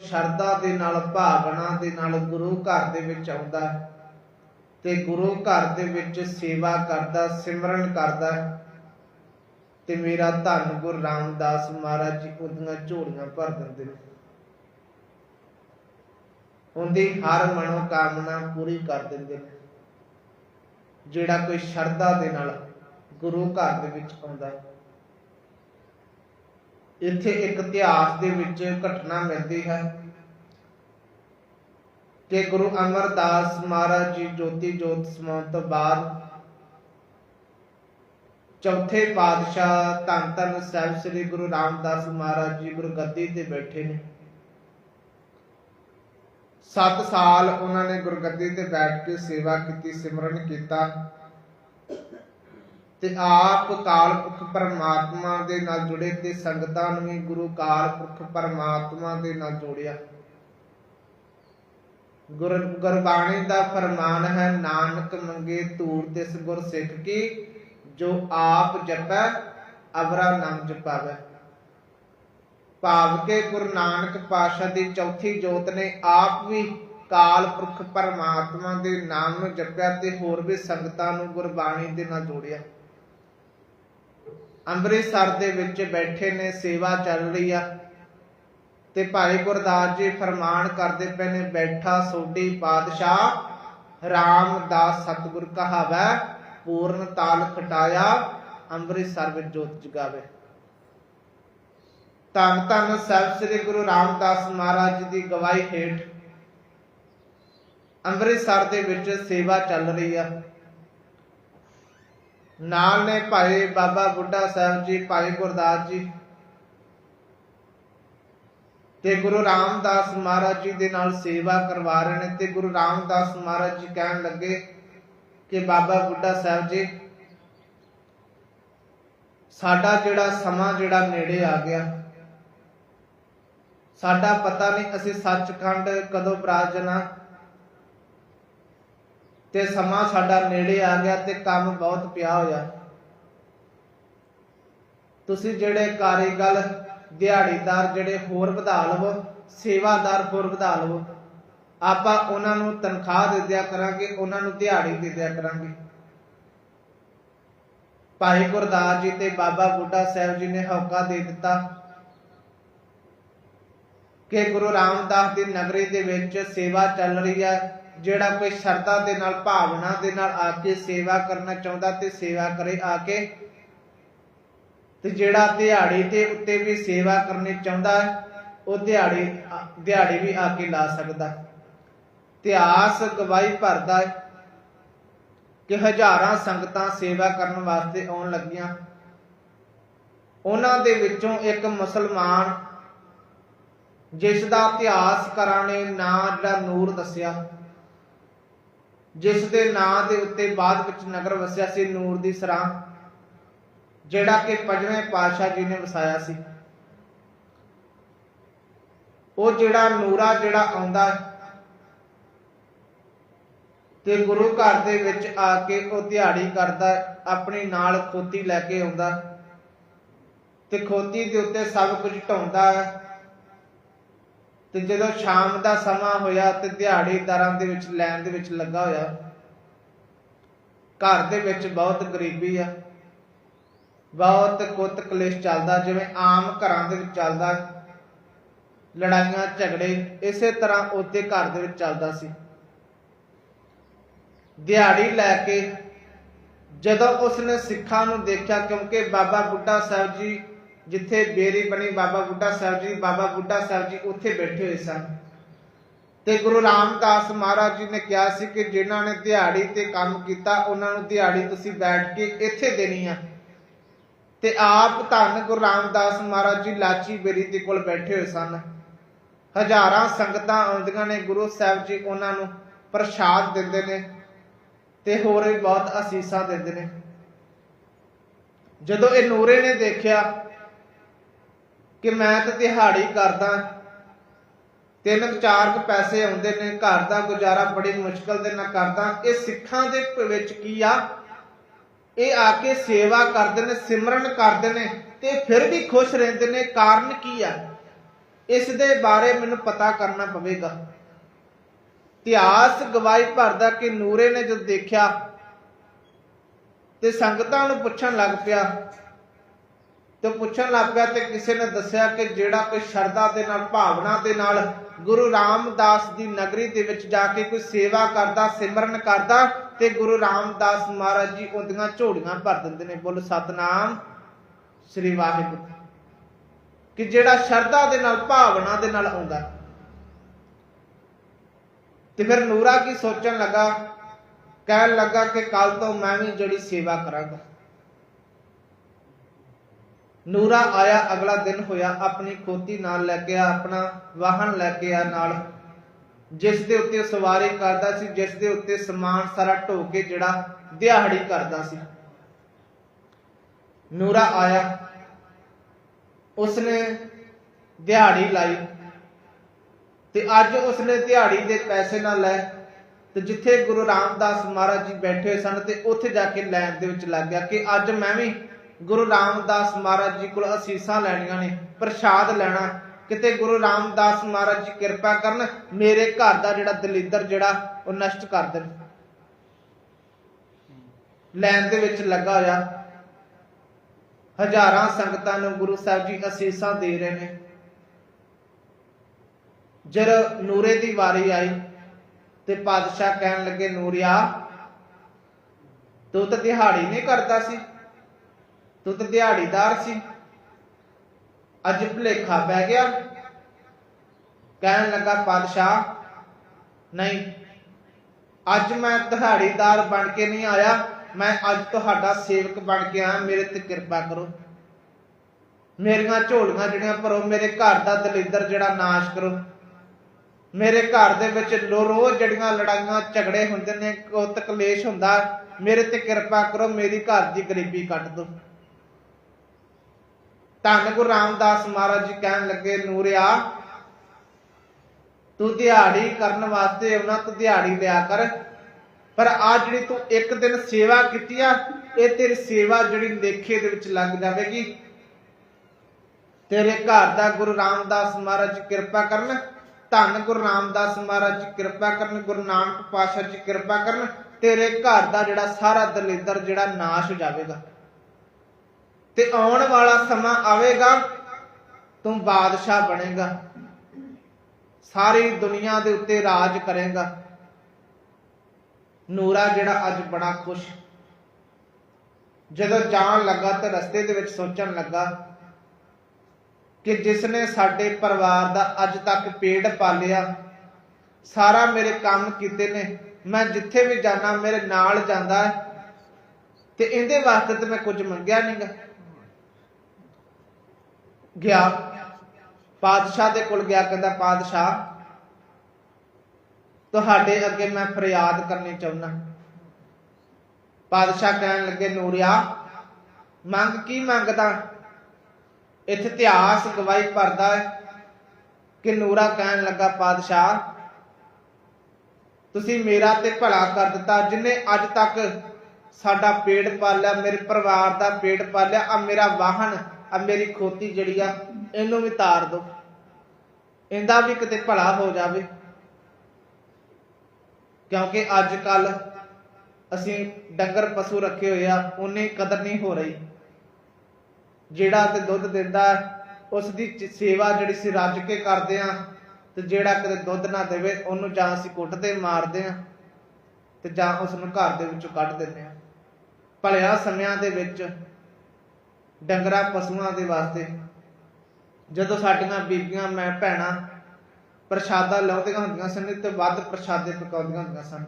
ਸ਼ਰਧਾ ਦੇ ਨਾਲ, ਭਾਵਨਾ ਦੇ ਨਾਲ ਗੁਰੂ ਘਰ ਦੇ ਵਿੱਚ ਆਉਂਦਾ ਤੇ ਗੁਰੂ ਘਰ ਦੇ ਵਿੱਚ ਸੇਵਾ ਕਰਦਾ, ਸਿਮਰਨ ਕਰਦਾ ਤੇ ਮੇਰਾ ਧੰਨ ਗੁਰੂ ਰਾਮਦਾਸ ਮਹਾਰਾਜ ਜੀ ਉਹਦੀਆਂ ਝੋਲੀਆਂ ਭਰ ਦਿੰਦੇ ਨੇ। ਉਹਦੀ ਹਰ ਮਨੋ ਕਾਮਨਾ ਪੂਰੀ ਕਰ ਦਿੰਦੇ ਨੇ। ਜਿਹੜਾ ਕੋਈ ਸ਼ਰਧਾ ਦੇ ਨਾਲ ਗੁਰੂ ਘਰ ਦੇ ਵਿੱਚ ਆਉਂਦਾ ਹੈ। ਇੱਥੇ ਇੱਕ ਇਤਿਹਾਸ ਦੇ ਵਿੱਚ ਘਟਨਾ ਮਿਲਦੀ ਹੈ ਕਿ ਗੁਰੂ ਅਮਰਦਾਸ ਮਹਾਰਾਜ ਜੀ ਜੋਤੀ ਜੋਤ ਸਮਾਉਣ ਤੋਂ ਬਾਅਦ ਚੌਥੇ ਪਾਤਸ਼ਾਹ ਧੰਨ ਧੰਨ ਸਾਹਿਬ ਸ੍ਰੀ ਗੁਰੂ ਰਾਮਦਾਸ ਮਹਾਰਾਜ ਜੀ ਗੁਰਗੱਦੀ ਤੇ ਬੈਠੇ ਨੇ। 7 ਸਾਲ ਉਹਨਾਂ ਨੇ ਗੁਰਗੱਦੀ ਤੇ ਬੈਠ ਕੇ ਸੇਵਾ ਕੀਤੀ, ਸਿਮਰਨ ਕੀਤਾ। ਤੇ ਆਪ ਕਾਲਪੁਰਖ ਪਰਮਾਤਮਾ ਦੇ ਨਾਲ ਜੁੜੇ ਤੇ ਸੰਗਤਾਂ ਨੂੰ ਵੀ ਗੁਰੂ ਕਾਲਪੁਰਖ ਪਰਮਾਤਮਾ ਦੇ ਨਾਲ ਜੋੜਿਆ। ਗੁਰ, ਗੁਰਬਾਣੀ ਦਾ ਫਰਮਾਨ ਹੈ, ਨਾਨਕ ਮੰਗੇ ਧੂੜ ਤਿਸ ਗੁਰ ਸਿੱਖ ਕੀ, ਜੋ ਆਪ ਜਪੈ, ਅਵਰਾ ਨਾਮ ਜਪਾਵੇ। ਭਾਵ ਕੇ ਗੁਰੂ ਨਾਨਕ ਪਾਤਸ਼ਾਹ ਦੀ ਚੌਥੀ ਜੋਤ ਨੇ ਆਪ ਵੀ ਕਾਲ ਪੁਰਖ ਪਰਮਾਤਮਾ ਦੇ ਨਾਮ ਨੂੰ ਜਪਿਆ ਤੇ ਹੋਰ ਵੀ ਸੰਗਤਾਂ ਨੂੰ ਗੁਰਬਾਣੀ ਦੇ ਨਾਲ ਜੋੜਿਆ। ਅੰਮ੍ਰਿਤਸਰ ਦੇ ਵਿੱਚ ਬੈਠੇ ਨੇ, ਸੇਵਾ ਚੱਲ ਰਹੀ ਆ। ਤੇ ਭਾਈ ਗੁਰਦਾਸ ਜੀ ਫਰਮਾਨ ਕਰਦੇ ਪਏ ਨੇ, ਬੈਠਾ ਸੋਢੀ ਪਾਤਸ਼ਾਹ ਰਾਮਦਾਸ ਸਤਿਗੁਰ ਕਹਾਵੈ, ਪੂਰਨ ਤਾਲ ਖਟਾਇਆ, ਅੰਮ੍ਰਿਤਸਰ ਵਿੱਚ ਜੋਤ ਜਗਾਵੇ। ਧੰਨ ਧੰਨ ਸਾਹਿਬ ਸ੍ਰੀ ਗੁਰੂ ਰਾਮਦਾਸ ਮਹਾਰਾਜ ਜੀ ਦੀ ਗਵਾਹੀ ਹੇਠ ਅੰਮ੍ਰਿਤਸਰ ਦੇ ਵਿੱਚ ਸੇਵਾ ਚੱਲ ਰਹੀ ਆ। ਨਾਲ ਨੇ ਭਾਈ ਬਾਬਾ ਬੁੱਢਾ ਸਾਹਿਬ ਜੀ, ਭਾਈ ਗੁਰਦਾਸ ਜੀ ਤੇ ਗੁਰੂ ਰਾਮਦਾਸ ਮਹਾਰਾਜ ਜੀ ਦੇ ਨਾਲ ਸੇਵਾ ਕਰਵਾ ਰਹੇ ਨੇ ਤੇ ਗੁਰੂ ਰਾਮਦਾਸ ਮਹਾਰਾਜ ਜੀ ਕਹਿਣ ਲੱਗੇ ਕਿ ਬਾਬਾ ਬੁੱਢਾ ਸਾਹਿਬ ਜੀ, ਸਾਡਾ ਜਿਹੜਾ ਸਮਾਂ ਜਿਹੜਾ ਨੇੜੇ ਆ ਗਿਆ। ਸਾਡਾ ਪਤਾ ਨਹੀਂ ਅਸੀਂ ਸੱਚਖੰਡ ਕਦੋਂ ਪ੍ਰਾਜਨਾ ਤੇ ਸਮਾਂ ਸਾਡਾ ਨੇੜੇ ਆ ਗਿਆ ਤੇ ਕੰਮ ਬਹੁਤ ਪਿਆ ਹੋਇਆ। ਤੁਸੀਂ ਜਿਹੜੇ ਕਾਰੀਗਰ ਦਿਹਾੜੀਦਾਰ, ਜਿਹੜੇ ਹੋਰ ਵਧਾ ਲਵੋ ਸੇਵਾਦਾਰ ਹੋਰ ਵਧਾ ਲਵੋ ਆਪਾਂ ਉਹਨਾਂ ਨੂੰ ਤਨਖਾਹ ਦੇ ਦਿਆ ਕਰਾਂਗੇ, ਉਹਨਾਂ ਨੂੰ ਦਿਹਾੜੀ ਦੇ ਦਿਆ ਕਰਾਂਗੇ। ਭਾਈ ਗੁਰਦਾਸ ਜੀ ਤੇ ਬਾਬਾ ਬੁੱਢਾ ਸਾਹਿਬ ਜੀ ਨੇ ਹੌਕਾ ਦੇ ਦਿੱਤਾ ਕਿ ਗੁਰੂ ਰਾਮਦਾਸ ਦੀ ਨਗਰੀ ਦੇ ਵਿੱਚ ਸੇਵਾ ਚੱਲ ਰਹੀ ਹੈ। ਜਿਹੜਾ ਕੋਈ ਸ਼ਰਧਾ ਦੇ ਨਾਲ, ਭਾਵਨਾ ਦੇ ਨਾਲ ਆ ਕੇ ਸੇਵਾ ਕਰਨਾ ਚਾਹੁੰਦਾ ਤੇ ਸੇਵਾ ਕਰੇ ਆ ਕੇ। ਤੇ ਜਿਹੜਾ ਦਿਹਾੜੀ ਤੇ ਉੱਤੇ ਵੀ ਸੇਵਾ ਕਰਨੀ ਚਾਹੁੰਦਾ ਉਹ ਦਿਹਾੜੀ ਦਿਹਾੜੀ ਵੀ ਆ ਕੇ ਲਾ ਸਕਦਾ ਇਤਿਹਾਸ ਗਵਾਹੀ ਭਰਦਾ ਹੈ ਕਿ ਹਜ਼ਾਰਾਂ ਸੰਗਤਾਂ ਸੇਵਾ ਕਰਨ ਵਾਸਤੇ ਆਉਣ ਲੱਗੀਆਂ। ਉਹਨਾਂ ਦੇ ਵਿੱਚੋਂ ਇੱਕ ਮੁਸਲਮਾਨ ਜਿਸ ਦਾ ਇਤਿਹਾਸਕਾਰਾਂ ਨੇ ਨਾਂ ਜਿਹੜਾ ਨੂਰ ਦੱਸਿਆ। ਜਿਸ ਦੇ ਨਾਂ ਦੇ ਉੱਤੇ ਬਾਅਦ ਵਿੱਚ ਨਗਰ ਵਸਿਆ ਸੀ ਨੂਰ ਦੀ ਸਰਾਂ, ਜਿਹੜਾ ਕਿ ਪੰਜਵੇਂ ਪਾਤਸ਼ਾਹ ਜੀ ਨੇ ਵਸਾਇਆ ਸੀ। ਉਹ ਜਿਹੜਾ ਨੂਰਾ ਜਿਹੜਾ ਆਉਂਦਾ ਤੇ ਗੁਰੂ ਘਰ ਦੇ ਵਿੱਚ ਆ ਕੇ ਉਹ ਦਿਹਾੜੀ ਕਰਦਾ ਆਪਣੀ ਨਾਲ ਖੋਤੀ ਲੈ ਕੇ ਆਉਂਦਾ ਤੇ ਖੋਤੀ ਦੇ ਉੱਤੇ ਸਭ ਕੁਝ ਢਾਉਂਦਾ ਹੈ। ਤੇ ਜਦੋਂ ਸ਼ਾਮ ਦਾ ਸਮਾਂ ਹੋਇਆ ਤੇ ਦਿਹਾੜੀਦਾਰਾਂ ਦੇ ਵਿੱਚ, ਲੈਣ ਦੇ ਵਿੱਚ ਲੱਗਾ ਹੋਇਆ, ਘਰ ਦੇ ਵਿੱਚ ਬਹੁਤ ਗਰੀਬੀ ਆ। ਬਹੁਤ ਕੁੱਤ ਕਲੇਸ਼ ਚੱਲਦਾ, ਜਿਵੇਂ ਆਮ ਘਰਾਂ ਦੇ ਵਿੱਚ ਚੱਲਦਾ, ਲੜਾਈਆਂ, ਝਗੜੇ, ਇਸੇ ਤਰ੍ਹਾਂ ਉੱਤੇ ਘਰ ਦੇ ਵਿੱਚ ਚੱਲਦਾ ਸੀ। ਦਿਹਾੜੀ ਲੈ ਕੇ ਜਦੋਂ ਉਸਨੇ ਸਿੱਖਾਂ ਨੂੰ ਦੇਖਿਆ, ਕਿਉਂਕਿ ਬਾਬਾ ਬੁੱਢਾ ਸਾਹਿਬ ਜੀ ਜਿੱਥੇ ਬੇਰੀ ਬਣੀ ਬਾਬਾ ਬੁੱਢਾ ਸਾਹਿਬ ਜੀ, ਬਾਬਾ ਬੁੱਢਾ ਸਾਹਿਬ ਜੀ ਉੱਥੇ ਬੈਠੇ ਹੋਏ ਸਨ। ਤੇ ਗੁਰੂ ਰਾਮਦਾਸ ਮਹਾਰਾਜ ਜੀ ਨੇ ਕਿਹਾ ਸੀ ਕਿ ਜਿਨ੍ਹਾਂ ਨੇ ਦਿਹਾੜੀ ਤੇ ਕੰਮ ਕੀਤਾ, ਉਹਨਾਂ ਨੂੰ ਦਿਹਾੜੀ ਤੁਸੀਂ ਬੈਠ ਕੇ ਇੱਥੇ ਦੇਣੀ ਆ। ਤੇ ਆਪ ਧੰਨ ਗੁਰੂ ਰਾਮਦਾਸ ਮਹਾਰਾਜ ਜੀ ਲਾਚੀ ਬੇਰੀ ਦੇ ਕੋਲ ਬੈਠੇ ਹੋਏ ਸਨ। ਹਜ਼ਾਰਾਂ ਸੰਗਤਾਂ ਆਉਂਦੀਆਂ ਨੇ, ਗੁਰੂ ਸਾਹਿਬ ਜੀ ਉਹਨਾਂ ਨੂੰ ਪ੍ਰਸ਼ਾਦ ਦਿੰਦੇ ਨੇ ਤੇ ਹੋਰ ਵੀ ਬਹੁਤ ਅਸੀਸਾਂ ਦਿੰਦੇ ਨੇ। ਜਦੋਂ ਇਹ ਨੂਰੇ ਨੇ ਦੇਖਿਆ ਕਿ ਮੈਂ ਤਾਂ ਦਿਹਾੜੀ ਕਰਦਾ। ਤਿੰਨ ਚਾਰ ਕੁ ਪੈਸੇ ਆਉਂਦੇ ਨੇ, ਘਰ ਦਾ ਗੁਜ਼ਾਰਾ ਬੜੀ ਮੁਸ਼ਕਲ ਦੇ ਨਾਲ ਕਰਦਾ। ਇਹ ਸਿੱਖਾਂ ਦੇ ਵਿੱਚ ਕੀ ਆ? ਇਹ ਆ ਕੇ ਸੇਵਾ ਕਰਦੇ ਨੇ, ਸਿਮਰਨ ਕਰਦੇ ਨੇ ਤੇ ਫਿਰ ਵੀ ਖੁਸ਼ ਰਹਿੰਦੇ ਨੇ। ਕਾਰਨ ਕੀ ਆ? ਇਸ ਦੇ ਬਾਰੇ ਮੈਨੂੰ ਪਤਾ ਕਰਨਾ ਪਵੇਗਾ। ਇਤਿਹਾਸ ਗਵਾਹੀ ਭਰਦਾ ਕਿ ਨੂਰੇ ਨੇ ਜਦ ਦੇਖਿਆ ਤੇ ਸੰਗਤਾਂ ਨੂੰ ਪੁੱਛਣ ਲੱਗ ਪਿਆ ਤੇ ਪੁੱਛਣ ਲੱਗ ਪਿਆ ਤੇ ਕਿਸੇ ਨੇ ਦੱਸਿਆ ਕਿ ਜਿਹੜਾ ਕੋਈ ਸ਼ਰਧਾ ਦੇ ਨਾਲ, ਭਾਵਨਾ ਦੇ ਨਾਲ ਗੁਰੂ ਰਾਮਦਾਸ ਦੀ ਨਗਰੀ ਦੇ ਵਿੱਚ ਜਾ ਕੇ ਕੋਈ ਸੇਵਾ ਕਰਦਾ, ਸਿਮਰਨ ਕਰਦਾ ਤੇ ਗੁਰੂ ਰਾਮਦਾਸ ਮਹਾਰਾਜ ਜੀ ਉਹਦੀਆਂ ਝੋਲੀਆਂ ਭਰ ਦਿੰਦੇ ਨੇ। ਬੋਲ, ਸਤਨਾਮ ਸ੍ਰੀ ਵਾਹਿਗੁਰੂ। ਕਿ ਜਿਹੜਾ ਸ਼ਰਧਾ ਦੇ ਨਾਲ, ਭਾਵਨਾ ਦੇ ਨਾਲ ਆਉਂਦਾ। ਤੇ ਫਿਰ ਨੂਰਾ ਕੀ ਸੋਚਣ ਲੱਗਾ? ਕਹਿਣ ਲੱਗਾ ਕਿ ਕੱਲ ਤੋਂ ਮੈਂ ਵੀ ਜਿਹੜੀ ਸੇਵਾ ਕਰਾਂਗਾ। ਨੂਰਾ ਆਇਆ, ਅਗਲਾ ਦਿਨ ਹੋਇਆ, ਆਪਣੀ ਖੋਤੀ ਨਾਲ ਲੈ ਕੇ ਆਪਣਾ ਵਾਹਨ ਲੈ ਕੇ ਆ ਨਾਲ। ਜਿਸ ਦੇ ਉੱਤੇ ਸਵਾਰੀ ਕਰਦਾ ਸੀ, ਜਿਸ ਦੇ ਉੱਤੇ ਸਮਾਨ ਸਾਰਾ ਢੋ ਕੇ ਜਿਹੜਾ ਦਿਹਾੜੀ ਕਰਦਾ ਸੀ। ਨੂਰਾ ਆਇਆ। ਉਸਨੇ ਦਿਹਾੜੀ ਲਾਈ ਤੇ ਅੱਜ ਉਸਨੇ ਦਿਹਾੜੀ ਦੇ ਪੈਸੇ ਨਾਲ ਲੈ। ਤੇ ਜਿੱਥੇ ਗੁਰੂ ਰਾਮਦਾਸ ਮਹਾਰਾਜ ਜੀ ਬੈਠੇ ਹੋਏ ਸਨ ਤੇ ਉੱਥੇ ਜਾ ਕੇ ਲੈਣ ਦੇ ਵਿੱਚ ਲੱਗ ਗਿਆ ਕਿ ਅੱਜ ਮੈਂ ਵੀ ਗੁਰੂ ਰਾਮਦਾਸ ਮਹਾਰਾਜ ਜੀ ਕੋਲ ਅਸੀਸਾਂ ਲੈਣੀਆਂ ਨੇ, ਪ੍ਰਸ਼ਾਦ ਲੈਣਾ। ਕਿਤੇ ਗੁਰੂ ਰਾਮਦਾਸ ਮਹਾਰਾਜ ਜੀ ਕਿਰਪਾ ਕਰਨ, ਮੇਰੇ ਘਰ ਦਾ ਜਿਹੜਾ ਦਲਿੱਦਰ ਜਿਹੜਾ, ਉਹ ਨਸ਼ਟ ਕਰ ਦੇਣ। ਲੈਣ ਦੇ ਵਿੱਚ ਲੱਗਾ ਹੋਇਆ। ਹਜ਼ਾਰਾਂ ਸੰਗਤਾਂ ਨੂੰ ਗੁਰੂ ਸਾਹਿਬ ਜੀ ਅਸੀਸਾਂ ਦੇ ਰਹੇ ਨੇ। ਜਦ ਨੂਰੇ ਦੀ ਵਾਰੀ ਆਈ ਤੇ ਪਾਤਸ਼ਾਹ ਕਹਿਣ ਲੱਗੇ, ਨੂਰਿਆ, ਤੂੰ ਤਾਂ ਦਿਹਾੜੀ ਨਹੀਂ ਕਰਦਾ ਸੀ। ਤੂੰ ਤਾਂ ਦਿਹਾੜੀਦਾਰ ਸੀ। ਅੱਜ ਭੁਲੇਖਾ ਪੈ ਗਿਆ। ਕਹਿਣ ਲੱਗਾ, ਪਾਤਸ਼ਾਹ, ਨਹੀਂ, ਅੱਜ ਮੈਂ ਦਿਹਾੜੀਦਾਰ ਬਣ ਕੇ ਨਹੀਂ ਆਇਆ। ਮੈਂ ਅੱਜ ਤੁਹਾਡਾ ਸੇਵਕ ਬਣ ਕੇ ਆਇਆ। ਮੇਰੇ ਤੇ ਕਿਰਪਾ ਕਰੋ। ਮੇਰੀਆਂ ਝੋਲੀਆਂ ਜਿਹੜੀਆਂ ਭਰੋ, ਮੇਰੇ ਘਰ ਦਾ ਦਲਿੱਦਰ ਜਿਹੜਾ ਨਾਸ਼ ਕਰੋ। ਮੇਰੇ ਘਰ ਦੇ ਵਿੱਚ ਰੋਜ਼ ਜਿਹੜੀਆਂ ਲੜਾਈਆਂ, ਝਗੜੇ ਹੁੰਦੇ ਨੇ ਕੁੱਤ ਕਲੇਸ਼ ਹੁੰਦਾ, ਮੇਰੇ ਤੇ ਕਿਰਪਾ ਕਰੋ, ਮੇਰੀ ਘਰ ਦੀ ਗਰੀਬੀ ਕੱਟ ਦਿਓ। ਧੰਨ ਗੁਰੂ ਰਾਮਦਾਸ ਮਹਾਰਾਜ ਜੀ ਕਹਿਣ ਲੱਗੇ, ਨੂਰਿਆ, ਤੂੰ ਦਿਹਾੜੀ ਕਰਨ ਵਾਸਤੇ ਉਹਨਾਂ ਤੋਂ ਦਿਹਾੜੀ ਲਿਆ ਕਰ। ਪਰ ਆ ਜਿਹੜੀ ਤੂੰ ਇੱਕ ਦਿਨ ਸੇਵਾ ਕੀਤੀ ਆ, ਇਹ ਤੇਰੀ ਸੇਵਾ ਜਿਹੜੀ ਲੇਖੇ ਦੇ ਵਿੱਚ ਲੱਗ ਜਾਵੇਗੀ। ਤੇਰੇ ਘਰ ਦਾ ਗੁਰੂ ਰਾਮਦਾਸ ਮਹਾਰਾਜ ਕਿਰਪਾ ਕਰਨ, ਧੰਨ ਗੁਰੂ ਰਾਮਦਾਸ ਮਹਾਰਾਜ ਜੀ ਕਿਰਪਾ ਕਰਨ, ਗੁਰੂ ਨਾਨਕ ਪਾਤਸ਼ਾਹ ਜੀ ਕਿਰਪਾ ਕਰਨ, ਤੇਰੇ ਘਰ ਦਾ ਜਿਹੜਾ ਸਾਰਾ ਦਲਿੱਦਰ ਜਿਹੜਾ ਨਾਸ਼ ਹੋ ਜਾਵੇਗਾ। ਤੇ ਆਉਣ ਵਾਲਾ ਸਮਾਂ ਆਵੇਗਾ, ਤੂੰ ਬਾਦਸ਼ਾਹ ਬਣੇਗਾ। ਸਾਰੀ ਦੁਨੀਆ ਦੇ ਉੱਤੇ ਰਾਜ ਕਰੇਗਾ। ਨੂਰਾ ਜਿਹੜਾ ਅੱਜ ਬੜਾ ਖੁਸ਼। ਜਦੋਂ ਜਾਣ ਲੱਗਾ ਤੇ ਰਸਤੇ ਦੇ ਵਿੱਚ ਸੋਚਣ ਲੱਗਾ ਕਿ ਜਿਸ ਨੇ ਸਾਡੇ ਪਰਿਵਾਰ ਦਾ ਅੱਜ ਤੱਕ ਪੇਟ ਪਾਲਿਆ, ਸਾਰਾ ਮੇਰੇ ਕੰਮ ਕੀਤੇ ਨੇ, ਮੈਂ ਜਿੱਥੇ ਵੀ ਜਾਣਾ ਮੇਰੇ ਨਾਲ ਜਾਂਦਾ ਤੇ ਇਹਦੇ ਵਾਸਤੇ ਤੇ ਮੈਂ ਕੁਝ ਮੰਗਿਆ ਨਹੀਂਗਾ ਗਿਆ। ਪਾਦਸ਼ਾਹ ਦੇ ਕੋਲ ਗਿਆ, ਕਹਿੰਦਾ ਪਾਦਸ਼ਾਹ ਤੁਹਾਡੇ ਅੱਗੇ ਮੈਂ ਫਰਿਆਦ ਕਰਨੀ ਚਾਹੁੰਦਾ ਪਾਦਸ਼ਾਹ ਕਹਿਣ ਲੱਗੇ, ਨੂਰਿਆ, ਮੰਗ ਕੀ ਮੰਗਦਾ? ਇੱਥੇ ਇਤਿਹਾਸ ਗਵਾਹੀ ਭਰਦਾ ਹੈ ਕਿ ਨੂਰਾ ਕਹਿਣ ਲੱਗਾ ਪਾਦਸ਼ਾਹ ਤੁਸੀਂ ਮੇਰਾ ਤੇ ਭਲਾ ਕਰ ਦਿੱਤਾ। ਜਿਨੇ ਅੱਜ ਤੱਕ ਸਾਡਾ ਪੇਟ ਪਾਲਿਆ, ਮੇਰੇ ਪਰਿਵਾਰ ਦਾ ਪੇਟ ਪਾਲਿਆ ਆ ਮੇਰਾ ਵਾਹਨ ਆ ਮੇਰੀ ਖੋਤੀ ਜਿਹੜੀ ਆ, ਇਹਨੂੰ ਵੀ ਤਾਰ ਦੋ। ਇਹਦਾ ਵੀ ਕਿਤੇ ਭਲਾ ਹੋ ਜਾਵੇ। ਕਿਉਂਕਿ ਅੱਜ ਕੱਲ ਅਸੀਂ ਡੰਗਰ ਪਸ਼ੂ ਰੱਖੇ ਹੋਏ ਆ ਉਹਨੇ ਕਦਰ ਨਹੀਂ ਹੋ ਰਹੀ। ਜਿਹੜਾ ਤੇ ਦੁੱਧ ਦਿੰਦਾ ਉਸ ਦੀ ਸੇਵਾ ਜਿਹੜੀ ਸੀ ਰੱਜ ਕੇ ਕਰਦੇ ਆ, ਤੇ ਜਿਹੜਾ ਕਦੇ ਦੁੱਧ ਨਾ ਦੇਵੇ, ਉਹਨੂੰ ਜਾਂ ਅਸੀਂ ਕੁੱਟਦੇ ਮਾਰਦੇ ਆ, ਤੇ ਜਾਂ ਉਸ ਨੂੰ ਘਰ ਦੇ ਵਿੱਚੋਂ ਕੱਢ ਦਿੰਦੇ ਆ। ਭਲਿਆ ਸਮਿਆਂ ਦੇ ਵਿੱਚ ਡੰਗਰਾ, ਪਸ਼ੂਆਂ ਦੇ ਵਾਸਤੇ। ਜਦੋਂ ਸਾਡੀਆਂ ਬੀਬੀਆਂ, ਮੈਂ, ਭੈਣਾਂ ਪ੍ਰਸ਼ਾਦਾ ਲਾਉਂਦੀਆਂ ਹੁੰਦੀਆਂ ਸਨ, ਤੇ ਵੱਧ ਪ੍ਰਸ਼ਾਦੇ ਪਕਾਉਂਦੀਆਂ ਹੁੰਦੀਆਂ ਸਨ,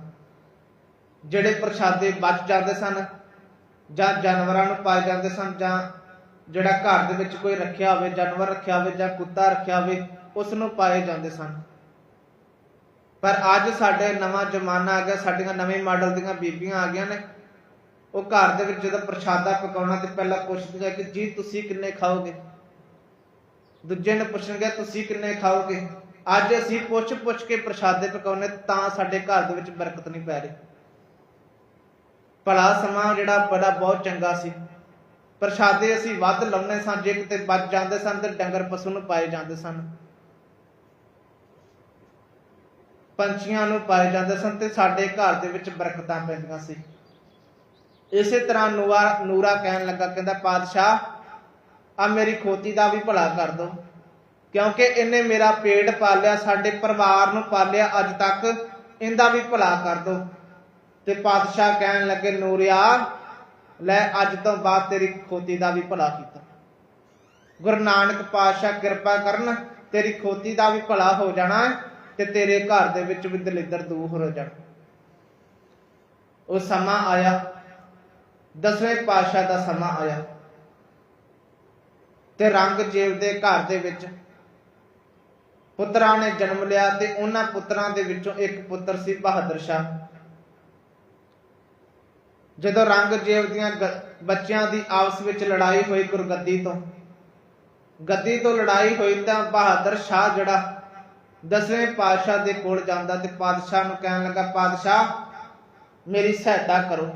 ਜਿਹੜੇ ਪ੍ਰਸ਼ਾਦੇ ਬਚ ਜਾਂਦੇ ਸਨ, ਜਾਂ ਜਾਨਵਰਾਂ ਨੂੰ ਪਾਏ ਜਾਂਦੇ ਸਨ, ਜਾਂ ਜਿਹੜਾ ਘਰ ਦੇ ਵਿੱਚ ਕੋਈ ਰੱਖਿਆ ਹੋਵੇ, ਜਾਨਵਰ ਰੱਖਿਆ ਹੋਵੇ, ਜਾਂ ਕੁੱਤਾ ਰੱਖਿਆ ਹੋਵੇ, ਉਸ ਨੂੰ ਪਾਏ ਜਾਂਦੇ ਸਨ। ਪਰ ਅੱਜ ਸਾਡੇ ਨਵਾਂ ਜ਼ਮਾਨਾ ਆ ਗਿਆ, ਸਾਡੀਆਂ ਨਵੇਂ ਮਾਡਲ ਦੀਆਂ ਬੀਬੀਆਂ ਆ ਗਈਆਂ ਨੇ ਉਹ ਘਰ ਦੇ ਵਿੱਚ ਜਦੋਂ ਪ੍ਰਸ਼ਾਦਾ ਪਕਾਉਣਾ ਤੇ ਪਹਿਲਾਂ ਪੁੱਛਦੇ ਕਿ ਜੀ ਤੁਸੀਂ ਕਿੰਨੇ ਖਾਓਗੇ? ਦੂਜੇ ਨੂੰ ਪੁੱਛਣਗੇ, ਤੁਸੀਂ ਕਿੰਨੇ ਖਾਓਗੇ? ਅੱਜ ਅਸੀਂ ਪੁੱਛ ਪੁੱਛ ਕੇ ਪ੍ਰਸ਼ਾਦੇ ਪਕਾਉਨੇ ਤਾਂ ਸਾਡੇ ਘਰ ਦੇ ਵਿੱਚ ਬਰਕਤ ਨਹੀਂ ਪੈ ਰਹੀ। ਭਲਾ ਸਮਾਂ ਜਿਹੜਾ ਬੜਾ ਬਹੁਤ ਚੰਗਾ ਸੀ। ਪ੍ਰਸ਼ਾਦੇ ਅਸੀਂ ਵੱਧ ਲਾਉਨੇ ਸਾਂ, ਜੇ ਕਿਤੇ ਬਚ ਜਾਂਦੇ ਸਨ ਤੇ ਡੰਗਰ ਪਸ਼ੂ ਨੂੰ ਪਾਏ ਜਾਂਦੇ ਸਨ। ਪੰਛੀਆਂ ਨੂੰ ਪਾਏ ਜਾਂਦੇ ਸਨ ਤੇ ਸਾਡੇ ਘਰ ਦੇ ਵਿੱਚ ਬਰਕਤਾਂ ਪੈਂਦੀਆਂ ਸੀ। ਇਸੇ ਤਰ੍ਹਾਂ ਨੂਰਾ ਨੂਰਾ ਕਹਿਣ ਲੱਗਾ, ਕਹਿੰਦਾ, ਪਾਤਸ਼ਾਹ ਆ ਮੇਰੀ ਖੋਤੀ ਦਾ ਵੀ ਭਲਾ ਕਰ ਦੋ। ਕਿਉਂਕਿ ਇਹਨੇ ਮੇਰਾ ਪੇਟ ਪਾਲਿਆ, ਸਾਡੇ ਪਰਿਵਾਰ ਨੂੰ ਪਾਲਿਆ, ਅੱਜ ਤੱਕ ਇਹਦਾ ਵੀ ਭਲਾ ਕਰ ਦੋ। ਤੇ ਪਾਤਸ਼ਾਹ ਕਹਿਣ ਲੱਗੇ, ਨੂਰਿਆ, ਲੈ, ਅੱਜ ਤੋਂ ਬਾਅਦ ਤੇਰੀ ਖੋਤੀ ਦਾ ਵੀ ਭਲਾ ਕੀਤਾ। ਗੁਰੂ ਨਾਨਕ ਪਾਤਸ਼ਾਹ ਕਿਰਪਾ ਕਰਨ, ਤੇਰੀ ਖੋਤੀ ਦਾ ਵੀ ਭਲਾ ਹੋ ਜਾਣਾ ਤੇ ਤੇਰੇ ਘਰ ਦੇ ਵਿੱਚ ਵੀ ਦਲਿੱਦਰ ਦੂਰ ਹੋ ਜਾਣਾ ਉਹ ਸਮਾਂ ਆਇਆ। ਦਸਵੇਂ ਪਾਤਸ਼ਾਹ ਦਾ ਸਮਾਂ ਆਇਆ ਤੇ ਰੰਗਜੀਤ ਦੇ ਘਰ ਦੇ ਵਿੱਚ ਪੁੱਤਰਾਂ ਨੇ ਜਨਮ ਲਿਆ ਤੇ ਉਹਨਾਂ ਪੁੱਤਰਾਂ ਦੇ ਵਿੱਚੋਂ ਇੱਕ ਪੁੱਤਰ ਸੀ ਬਹਾਦਰ ਸ਼ਾਹ। ਜਦੋਂ ਰੰਗਜੀਤ ਦੀਆਂ ਬੱਚਿਆਂ ਦੀ ਆਪਸ ਵਿੱਚ ਲੜਾਈ ਹੋਈ ਗੁਰਗੱਦੀ ਤੋਂ, ਗੱਦੀ ਤੋਂ ਲੜਾਈ ਹੋਈ ਤਾਂ ਬਹਾਦਰ ਸ਼ਾਹ ਜਿਹੜਾ ਦਸਵੇਂ ਪਾਤਸ਼ਾਹ ਦੇ ਕੋਲ ਜਾਂਦਾ ਤੇ ਪਾਤਸ਼ਾਹ ਨੂੰ ਕਹਿਣ ਲੱਗਾ, ਪਾਤਸ਼ਾਹ, ਮੇਰੀ ਸਹਾਇਤਾ ਕਰੋ।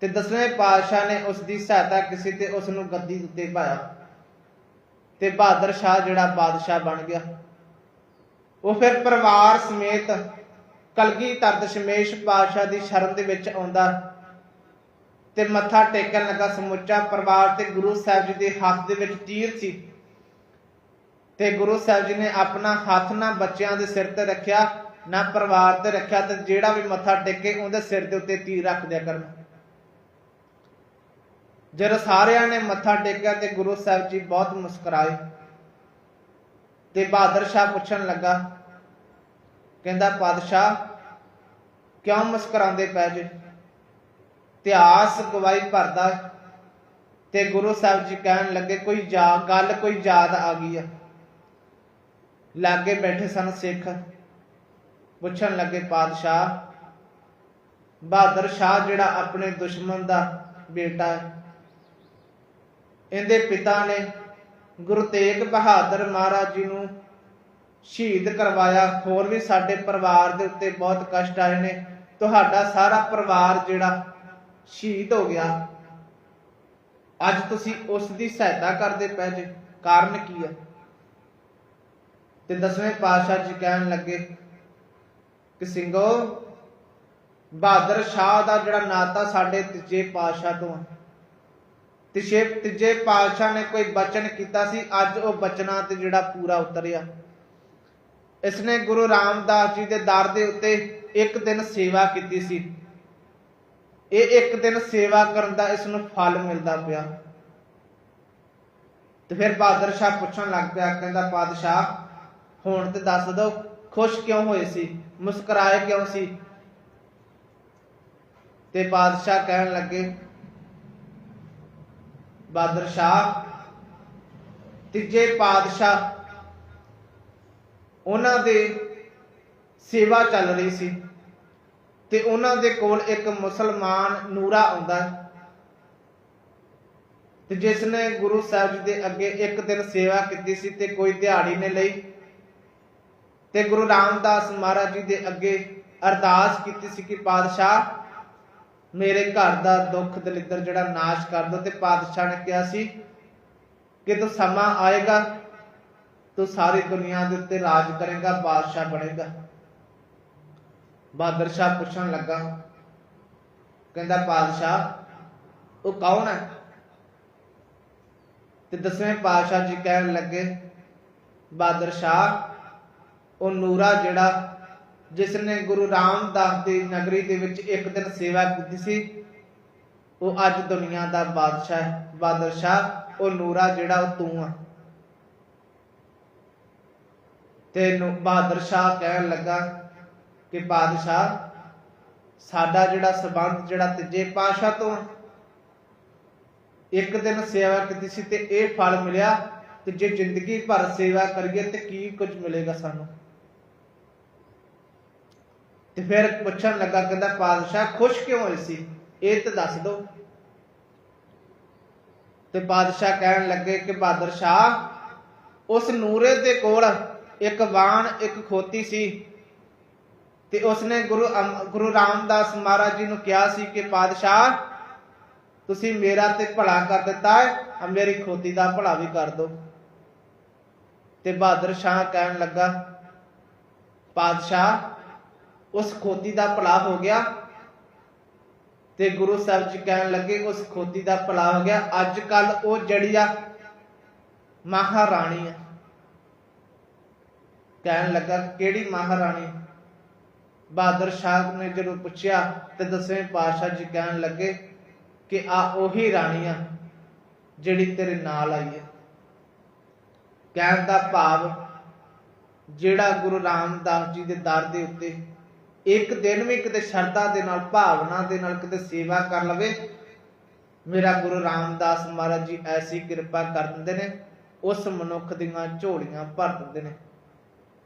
ਤੇ ਦਸਵੇਂ ਪਾਤਸ਼ਾਹ ਨੇ ਉਸ ਦੀ ਸਹਾਇਤਾ ਕੀਤੀ ਤੇ ਉਸ ਨੂੰ ਗੱਦੀ ਉੱਤੇ ਪਾਇਆ। ਤੇ ਬਹਾਦਰ ਸ਼ਾਹ ਜਿਹੜਾ ਬਾਦਸ਼ਾਹ ਬਣ ਗਿਆ। ਉਹ ਫਿਰ ਪਰਿਵਾਰ ਸਮੇਤ ਕਲਗੀ ਦਸ਼ਮੇਸ਼ ਪਾਤਸ਼ਾਹ ਦੀ ਸ਼ਰਨ ਦੇ ਵਿੱਚ ਆਉਂਦਾ। ਤੇ ਮੱਥਾ ਟੇਕਣ ਲੱਗਾ ਸਮੁੱਚਾ ਪਰਿਵਾਰ ਤੇ ਗੁਰੂ ਸਾਹਿਬ ਜੀ ਦੇ ਹੱਥ ਦੇ ਵਿੱਚ ਤੀਰ ਸੀ। ਤੇ ਗੁਰੂ ਸਾਹਿਬ ਜੀ ਨੇ ਆਪਣਾ ਹੱਥ ਨਾ ਬੱਚਿਆਂ ਦੇ ਸਿਰ ਤੇ ਰੱਖਿਆ, ਨਾ ਪਰਿਵਾਰ ਤੇ ਰੱਖਿਆ ਤੇ ਜਿਹੜਾ ਵੀ ਮੱਥਾ ਟੇਕੇ ਉਹਦੇ ਸਿਰ ਦੇ ਉੱਤੇ ਤੀਰ ਰੱਖ ਦਿਆ ਕਰਨਾ। ਜਦੋਂ ਸਾਰਿਆਂ ਨੇ ਮੱਥਾ ਟੇਕਿਆ ਤੇ ਗੁਰੂ ਸਾਹਿਬ ਜੀ ਬਹੁਤ ਮੁਸਕਰਾਏ ਤੇ ਬਹਾਦਰ ਸ਼ਾਹ ਪੁੱਛਣ ਲੱਗਾ, ਕਹਿੰਦਾ ਪਾਦਸ਼ਾਹ ਕਿਉਂ ਮੁਸਕਰਾਉਂਦੇ ਪੈ ਜੇ? ਇਤਿਹਾਸ ਗਵਾਹੀ ਭਰਦਾ ਤੇ ਗੁਰੂ ਸਾਹਿਬ ਜੀ ਕਹਿਣ ਲੱਗੇ, ਕੋਈ ਜਾ, ਗੱਲ ਕੋਈ ਯਾਦ ਆ ਗਈ ਆ। ਲਾਗੇ ਬੈਠੇ ਸਨ ਸਿੱਖ। ਪੁੱਛਣ ਲੱਗੇ ਪਾਦਸ਼ਾਹ ਬਹਾਦਰ ਸ਼ਾਹ ਜਿਹੜਾ ਆਪਣੇ ਦੁਸ਼ਮਣ ਦਾ ਬੇਟਾ ਹੈ ਇਹਦੇ ਪਿਤਾ ਨੇ ਗੁਰੂ ਤੇਗ ਬਹਾਦਰ ਮਹਾਰਾਜ ਜੀ ਨੂੰ ਸ਼ਹੀਦ ਕਰਵਾਇਆ। ਹੋਰ ਵੀ ਸਾਡੇ ਪਰਿਵਾਰ ਦੇ ਉੱਤੇ ਬਹੁਤ ਕਸ਼ਟ ਆਏ ਨੇ। ਤੁਹਾਡਾ ਸਾਰਾ ਪਰਿਵਾਰ ਜਿਹੜਾ ਸ਼ਹੀਦ ਹੋ ਗਿਆ। ਅੱਜ ਤੁਸੀਂ ਉਸ ਦੀ ਸਹਾਇਤਾ ਕਰਦੇ ਪਏ ਜੇ। ਕਾਰਨ ਕੀ ਹੈ ਤੇ ਦਸਵੇਂ ਪਾਤਸ਼ਾਹ ਜੀ ਕਹਿਣ ਲੱਗੇ ਕਿ ਸਿੰਘੋ, ਬਹਾਦਰ ਸ਼ਾਹ ਦਾ ਜਿਹੜਾ ਨਾਤਾ ਸਾਡੇ ਤੀਜੇ ਪਾਤਸ਼ਾਹ ਤੋਂ ਹੈ ਤਿਸ਼ੇ ਤੀਜੇ ਪਾਤਸ਼ਾਹ ਨੇ ਕੋਈ ਬਚਨ ਕੀਤਾ ਸੀ, ਅੱਜ ਉਹ ਬਚਨਾਂ ਤੇ ਜਿਹੜਾ ਪੂਰਾ ਉਤਰਿਆ। ਇਸਨੇ ਗੁਰੂ ਰਾਮਦਾਸ ਜੀ ਦੇ ਦਰ ਦੇ ਉੱਤੇ ਇੱਕ ਦਿਨ ਸੇਵਾ ਕੀਤੀ ਸੀ। ਇਹ ਇੱਕ ਦਿਨ ਸੇਵਾ ਕਰਨ ਦਾ ਇਸ ਨੂੰ ਫਲ ਮਿਲਦਾ ਪਿਆ। ਤੇ ਫਿਰ ਬਹਾਦਰ ਸ਼ਾਹ ਪੁੱਛਣ ਲੱਗ ਪਿਆ, ਕਹਿੰਦਾ ਪਾਦਸ਼ਾਹ ਹੁਣ ਤੇ ਦੱਸ ਦੋ, ਖੁਸ਼ ਕਿਉਂ ਹੋਏ ਸੀ? ਮੁਸਕਰਾਏ ਕਿਉਂ ਸੀ? ਤੇ ਬਾਦਸ਼ਾਹ ਕਹਿਣ ਲੱਗੇ ਬਹਾਦਰ ਸ਼ਾਹ, ਤੀਜੇ ਪਾਦਸ਼ਾਹ ਉਹਨਾਂ ਦੇ ਸੇਵਾ ਚੱਲ ਰਹੀ ਸੀ ਤੇ ਉਹਨਾਂ ਦੇ ਕੋਲ ਇੱਕ ਮੁਸਲਮਾਨ ਨੂਰਾ ਆਉਂਦਾ ਤੇ ਜਿਸ ਨੇ ਗੁਰੂ ਸਾਹਿਬ ਜੀ ਦੇ ਅੱਗੇ ਇੱਕ ਦਿਨ ਸੇਵਾ ਕੀਤੀ ਸੀ ਤੇ ਕੋਈ ਦਿਹਾੜੀ ਨੇ ਲਈ ਤੇ ਗੁਰੂ ਰਾਮਦਾਸ ਮਹਾਰਾਜ ਜੀ ਦੇ ਅੱਗੇ ਅਰਦਾਸ ਕੀਤੀ ਸੀ ਕਿ ਪਾਤਸ਼ਾਹ ਮੇਰੇ ਘਰ ਦਾ ਦੁੱਖ ਦਲਿੱਦਰ ਜਿਹੜਾ ਨਾਸ਼ ਕਰ ਦੋ ਤੇ ਪਾਤਸ਼ਾਹ ਨੇ ਕਿਹਾ ਸੀ ਕਿ ਤੂੰ ਸਮਾਂ ਆਏਗਾ, ਤੂੰ ਸਾਰੀ ਦੁਨੀਆ ਦੇ ਉੱਤੇ ਰਾਜ ਕਰੇਗਾ, ਬਾਦਸ਼ਾਹ ਬਣੇਗਾ। ਬਹਾਦਰ ਸ਼ਾਹ ਪੁੱਛਣ ਲੱਗਾ, ਕਹਿੰਦਾ ਪਾਦਸ਼ਾਹ ਉਹ ਕੌਣ ਹੈ? ਤੇ ਦਸਵੇਂ ਪਾਤਸ਼ਾਹ ਜੀ ਕਹਿਣ ਲੱਗੇ, ਬਹਾਦਰ ਸ਼ਾਹ, ਉਹ ਨੂਰਾ ਜਿਹੜਾ ਜਿਸ ਨੇ ਗੁਰੂ ਰਾਮਦਾਸ ਦੀ ਨਗਰੀ ਦੇ ਵਿੱਚ ਇੱਕ ਦਿਨ ਸੇਵਾ ਕੀਤੀ ਸੀ, ਉਹ ਅੱਜ ਦੁਨੀਆ ਦਾ ਬਾਦਸ਼ਾਹ ਹੈ ਬਹਾਦਰ ਸ਼ਾਹ ਉਹ ਨੂਰਾ ਜਿਹੜਾ ਉਹ ਤੂੰ ਆ। ਤੇ ਨੂੰ ਬਹਾਦਰ ਸ਼ਾਹ ਕਹਿਣ ਲੱਗਾ ਕਿ ਬਾਦਸ਼ਾਹ, ਸਾਡਾ ਜਿਹੜਾ ਸਬੰਧ, ਜਿਹੜਾ ਤੀਜੇ ਪਾਸ਼ਾ ਤੋਂ ਇੱਕ ਦਿਨ ਸੇਵਾ ਕੀਤੀ ਸੀ ਤੇ ਇਹ ਫਲ ਮਿਲਿਆ ਤੇ ਜੇ ਜ਼ਿੰਦਗੀ ਭਰ ਸੇਵਾ ਕਰੀਏ ਤੇ ਕੀ ਕੁਝ ਮਿਲੇਗਾ ਸਾਨੂੰ? ਤੇ ਫਿਰ ਪੁੱਛਣ ਲੱਗਾ, ਕਹਿੰਦਾ ਪਾਦਸ਼ਾਹ ਖੁਸ਼ ਕਿਉਂ ਹੋਏ ਸੀ? ਇਹ ਤਾਂ ਦੱਸ ਦੋ। ਤੇ ਬਾਦਸ਼ਾਹ ਕਹਿਣ ਲੱਗੇ ਕਿ, ਬਹਾਦਰ ਸ਼ਾਹ, ਉਸ ਨੂਰੇ ਦੇ ਕੋਲ ਇੱਕ ਵਾਣ, ਇੱਕ ਖੋਤੀ ਸੀ ਤੇ ਉਸਨੇ ਗੁਰੂ ਗੁਰੂ ਰਾਮਦਾਸ ਮਹਾਰਾਜ ਜੀ ਨੂੰ ਕਿਹਾ ਸੀ ਕਿ ਪਾਦਸ਼ਾਹ ਤੁਸੀਂ ਮੇਰਾ ਤੇ ਭਲਾ ਕਰ ਦਿੱਤਾ ਹੈ ਮੇਰੀ ਖੋਤੀ ਦਾ ਭਲਾ ਵੀ ਕਰ ਦਿਓ ਤੇ ਬਹਾਦਰ ਸ਼ਾਹ ਕਹਿਣ ਲੱਗਾ, ਪਾਤਸ਼ਾਹ ਉਸ ਖੋਤੀ ਦਾ ਭਲਾ ਹੋ ਗਿਆ। ਤੇ ਗੁਰੂ ਸਾਹਿਬ ਜੀ ਕਹਿਣ ਲੱਗੇ, ਉਸ ਖੋਤੀ ਦਾ ਭਲਾ ਹੋ ਗਿਆ। ਅੱਜ ਕੱਲ ਉਹ ਜੜੀਆ ਮਹਾਰਾਣੀ ਹੈ ਕਹਿਣ ਲੱਗਾ, ਕਿਹੜੀ ਮਹਾਰਾਣੀ? ਬਹਾਦਰ ਸ਼ਾਹ ਨੇ ਜਦੋਂ ਪੁੱਛਿਆ, ਤੇ ਦਸਵੇਂ ਪਾਤਸ਼ਾਹ ਜੀ ਕਹਿਣ ਲੱਗੇ ਕਿ ਆ ਉਹੀ ਰਾਣੀ ਆ ਜਿਹੜੀ ਤੇਰੇ ਨਾਲ ਆਈ ਹੈ ਕਹਿਣ ਦਾ ਭਾਵ ਜਿਹੜਾ ਗੁਰੂ ਰਾਮਦਾਸ ਜੀ ਦੇ ਦਰ ਦੇ ਉੱਤੇ ਇੱਕ ਦਿਨ ਵੀ ਕਿਤੇ ਸ਼ਰਧਾ ਦੇ ਨਾਲ, ਭਾਵਨਾ ਦੇ ਨਾਲ ਕਿਤੇ ਸੇਵਾ ਕਰ ਲਵੇ, ਮੇਰਾ ਗੁਰੂ ਰਾਮਦਾਸ ਮਹਾਰਾਜ ਜੀ ਐਸੀ ਕਿਰਪਾ ਕਰ ਦਿੰਦੇ ਨੇ, ਉਸ ਮਨੁੱਖ ਦੀਆਂ ਝੋਲੀਆਂ ਭਰ ਦਿੰਦੇ ਨੇ।